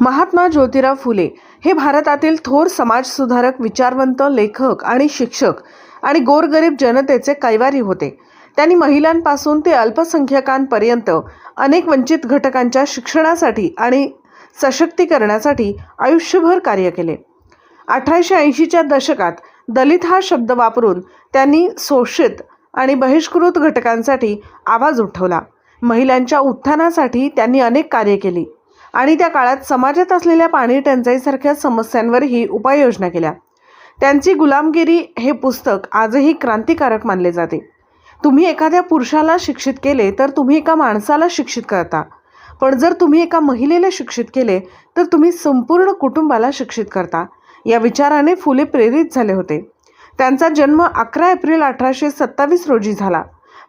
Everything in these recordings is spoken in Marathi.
महात्मा ज्योतिराव फुले हे भारतातील थोर समाजसुधारक विचारवंत लेखक आणि शिक्षक आणि गोरगरीब जनतेचे कैवारी होते. त्यांनी महिलांपासून ते अल्पसंख्यकांपर्यंत अनेक वंचित घटकांच्या शिक्षणासाठी आणि सशक्तीकरणासाठी आयुष्यभर कार्य केले. अठराशे ऐंशीच्या दशकात दलित हा शब्द वापरून त्यांनी शोषित आणि बहिष्कृत घटकांसाठी आवाज उठवला. महिलांच्या उत्थानासाठी त्यांनी अनेक कार्य केली. आणि त्या काळात समाजात असलेल्या पाणी टंचाईसारख्या समस्यांवरही उपाययोजना केल्या. त्यांची गुलामगिरी हे पुस्तक आजही क्रांतिकारक मानले जाते. तुम्ही एखाद्या पुरुषाला शिक्षित केले तर तुम्ही एका माणसाला शिक्षित करता. पण जर तुम्ही एका महिलेला शिक्षित केले तर तुम्ही संपूर्ण कुटुंबाला शिक्षित करता. या विचाराने फुले प्रेरित झाले होते. त्यांचा जन्म अकरा एप्रिल अठराशे सत्तावीस रोजी झाला.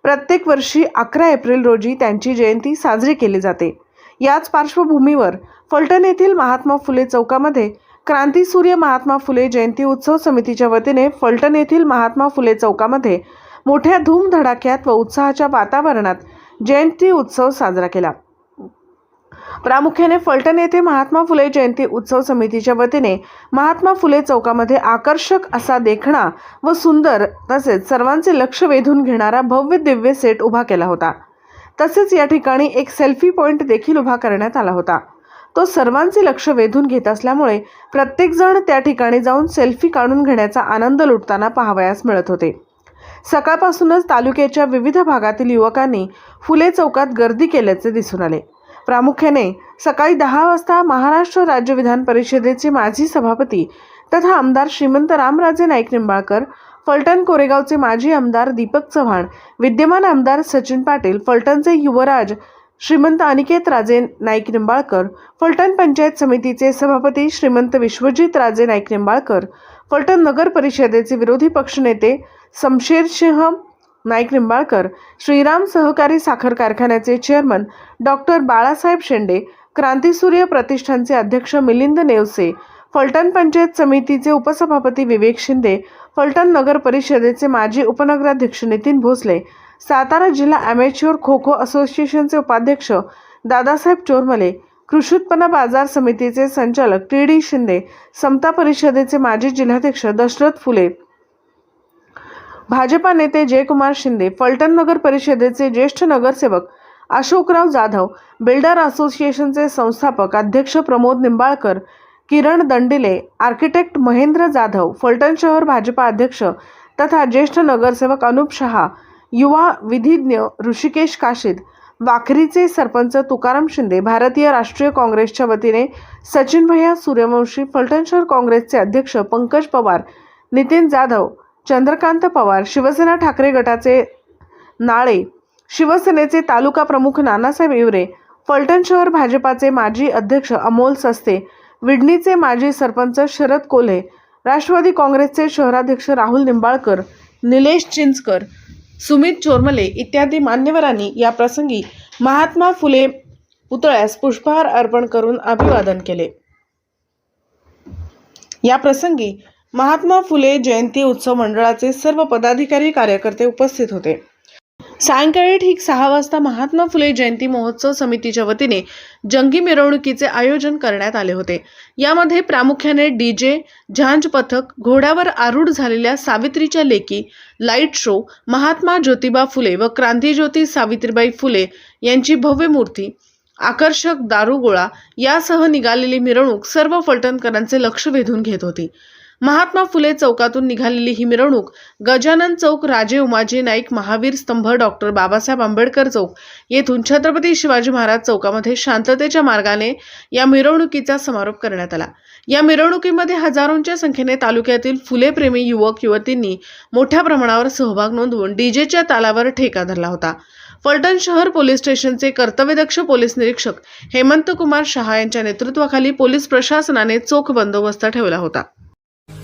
प्रत्येक वर्षी अकरा एप्रिल रोजी त्यांची जयंती साजरी केली जाते. याच पार्श्वभूमीवर फलटण येथील महात्मा फुले चौकामध्ये क्रांती सूर्य महात्मा फुले जयंती उत्सव समितीच्या वतीने फलटण येथील महात्मा फुले चौकामध्ये मोठ्या धूमधडाक्यात व उत्साहाच्या वातावरणात जयंती उत्सव साजरा केला. प्रामुख्याने फलटण येथे महात्मा फुले जयंती उत्सव समितीच्या वतीने महात्मा फुले चौकामध्ये आकर्षक असा देखणा व सुंदर तसेच सर्वांचे लक्ष वेधून घेणारा भव्य दिव्य सेट उभा केला होता. तसेच या ठिकाणी एक सेल्फी पॉईंट देखील उभा करण्यात आला होता. तो सर्वांचे लक्ष वेधून घेत असल्यामुळे प्रत्येकजण त्या ठिकाणी जाऊन सेल्फी काढून घेण्याचा आनंद लुटताना पाहावयास मिळत होते. सकाळपासूनच तालुक्याच्या विविध भागातील युवकांनी फुले चौकात गर्दी केल्याचे दिसून आले. प्रामुख्याने सकाळी दहा वाजता महाराष्ट्र राज्य विधान परिषदेचे माजी सभापती तथा आमदार श्रीमंत रामराजे नाईक निंबाळकर फलटण कोरेगावचे माजी आमदार दीपक चव्हाण विद्यमान आमदार सचिन पाटील फलटणचे युवराज श्रीमंत अनिकेत राजे नाईक निंबाळकर फलटण पंचायत समितीचे सभापती श्रीमंत विश्वजित राजे नाईक निंबाळकर फलटण नगर परिषदेचे विरोधी पक्षनेते शमशेरसिंह नाईक निंबाळकर श्रीराम सहकारी साखर कारखान्याचे चेअरमन डॉक्टर बाळासाहेब शेंडे क्रांतीसूर्य प्रतिष्ठानचे अध्यक्ष मिलिंद नेवसे फलटण पंचायत समितीचे उपसभापती विवेक शिंदे फलटण नगर परिषदेचे माजी उपनगराध्यक्ष नितीन भोसले सातारा जिल्हा अमेच्युअर खो खो असोसिएशनचे उपाध्यक्ष दादासाहेब चोरमले कृषी उत्पन्न बाजार समितीचे संचालक टी डी शिंदे समता परिषदेचे माजी जिल्हाध्यक्ष दशरथ फुले. भाजपा नेते जयकुमार शिंदे फलटण नगर परिषदेचे ज्येष्ठ नगरसेवक अशोकराव जाधव बिल्डर असोसिएशनचे संस्थापक अध्यक्ष प्रमोद निंबाळकर किरण दंडिले आर्किटेक्ट महेंद्र जाधव फलटण शहर भाजपा अध्यक्ष तथा ज्येष्ठ नगरसेवक अनुप शहा युवा विधिज्ञ ऋषिकेश काशीद वाखरीचे सरपंच तुकाराम शिंदे भारतीय राष्ट्रीय काँग्रेसच्या वतीने सचिन भैया सूर्यवंशी फलटण शहर काँग्रेसचे अध्यक्ष पंकज पवार नितीन जाधव चंद्रकांत पवार शिवसेना ठाकरे गटाचे नाळे शिवसेनेचे तालुका प्रमुख नानासाहेब इवरे फलटण शहर भाजपाचे माजी अध्यक्ष अमोल सस्ते विडणीचे माजी सरपंच शरद कोल्हे राष्ट्रवादी काँग्रेसचे शहराध्यक्ष राहुल निंबाळकर निलेश चिंचकर सुमित चोरमले इत्यादी मान्यवरांनी या प्रसंगी महात्मा फुले पुतळ्यास पुष्पहार अर्पण करून अभिवादन केले. या प्रसंगी महात्मा फुले जयंती उत्सव मंडळाचे सर्व पदाधिकारी कार्यकर्ते उपस्थित होते. सायंकाळी ठीक सहा वाजता महात्मा फुले जयंती महोत्सव समितीच्या वतीने जंगी मिरवणुकीचे आयोजन करण्यात आले होते. यामध्ये प्रामुख्याने डीजे झांज पथक घोड्यावर आरूढ झालेल्या सावित्रीच्या लेकी लाइट शो महात्मा ज्योतिबा फुले व क्रांतीज्योती सावित्रीबाई फुले यांची भव्य मूर्ती आकर्षक दारुगोळा यासह निघालेली मिरवणूक सर्व फलटणकरांचे लक्ष वेधून घेत होती. महात्मा फुले चौकातून निघालेली ही मिरवणूक गजानन चौक राजे उमाजी नाईक महावीर स्तंभ डॉक्टर बाबासाहेब आंबेडकर चौक येथून छत्रपती शिवाजी महाराज चौकामध्ये शांततेच्या मार्गाने या मिरवणुकीचा समारोप करण्यात आला. या मिरवणुकीमध्ये हजारोंच्या संख्येने तालुक्यातील फुलेप्रेमी युवक युवतींनी मोठ्या प्रमाणावर सहभाग नोंदवून डीजेच्या तालावर ठेका धरला होता. फलटण शहर पोलीस स्टेशनचे कर्तव्यदक्ष पोलीस निरीक्षक हेमंत कुमार शहा यांच्या नेतृत्वाखाली पोलीस प्रशासनाने चोख बंदोबस्त ठेवला होता.